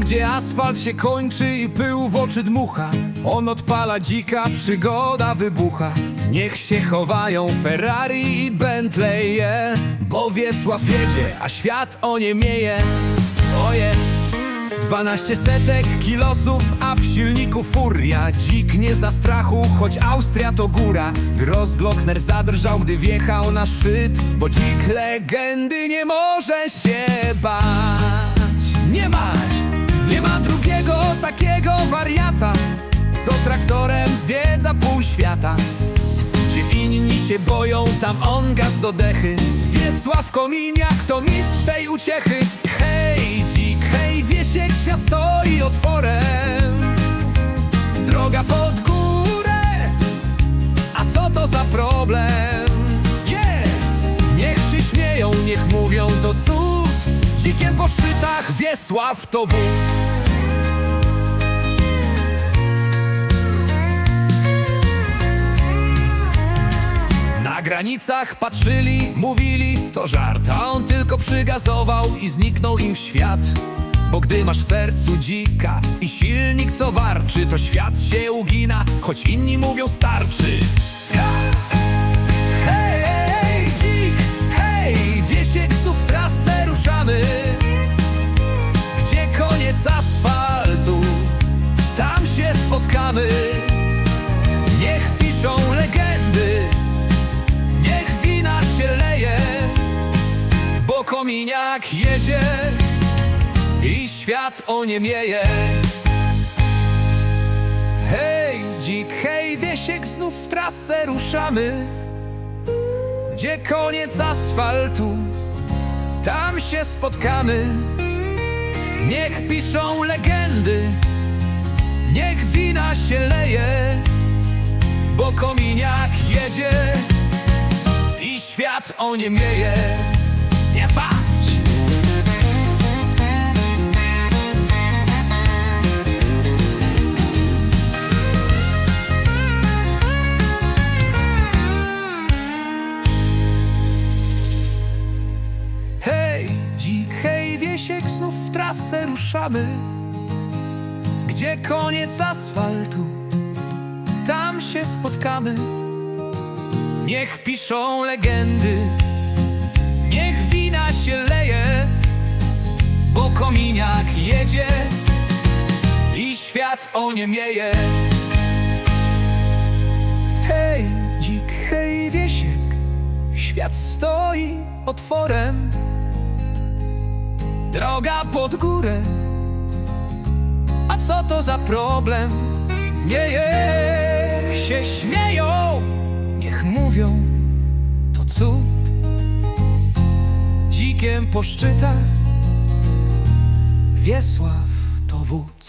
gdzie asfalt się kończy i pył w oczy dmucha On odpala dzika, przygoda wybucha. Niech się chowają Ferrari i Bentleye Bo Wiesław jedzie, a świat oniemeje Oje 12 setek kilosów, a w silniku furia. Dzik nie zna strachu, choć Austria to góra. Grossglockner zadrżał, gdy wjechał na szczyt Bo dzik legendy nie może się bać. Nie ma, nie ma drugiego takiego wariata Co traktorem zwiedza pół świata. Gdzie inni się boją, tam on gaz do dechy. Wiesław Kominiak to mistrz tej uciechy. Hej dzik, hej wiesiek, świat stoi otworem. Droga pod górę, a co to za problem? Niech się śmieją, niech mówią to cud. Dzikiem po szczytach Wiesław to wódz granicach patrzyli, mówili, to żart A on tylko przygazował i zniknął im w świat. Bo gdy masz w sercu dzika i silnik co warczy To świat się ugina, choć inni mówią starczy. Hej, hej, dzik, hej, wiesiek, znów trasę ruszamy. Gdzie koniec asfaltu, tam się spotkamy. Niech kominiak jedzie i świat oniemeje. Hej, dzik, hej, wiesiek, znów w trasę ruszamy. Gdzie koniec asfaltu, tam się spotkamy. Niech piszą legendy, niech wina się leje, bo kominiak jedzie i świat oniemeje. Nie patrz! Hej, wiesiek, znów w trasę ruszamy. Gdzie koniec asfaltu, tam się spotkamy. Niech piszą legendy, niech wina się leje, bo kominiak jedzie i świat oniemeje. Hej, dzik, hej, wiesiek, świat stoi otworem, droga pod górę. A co to za problem? Niech się śmieją, niech mówią, to cud. Dzikiem po szczytach Wiesław to wódz.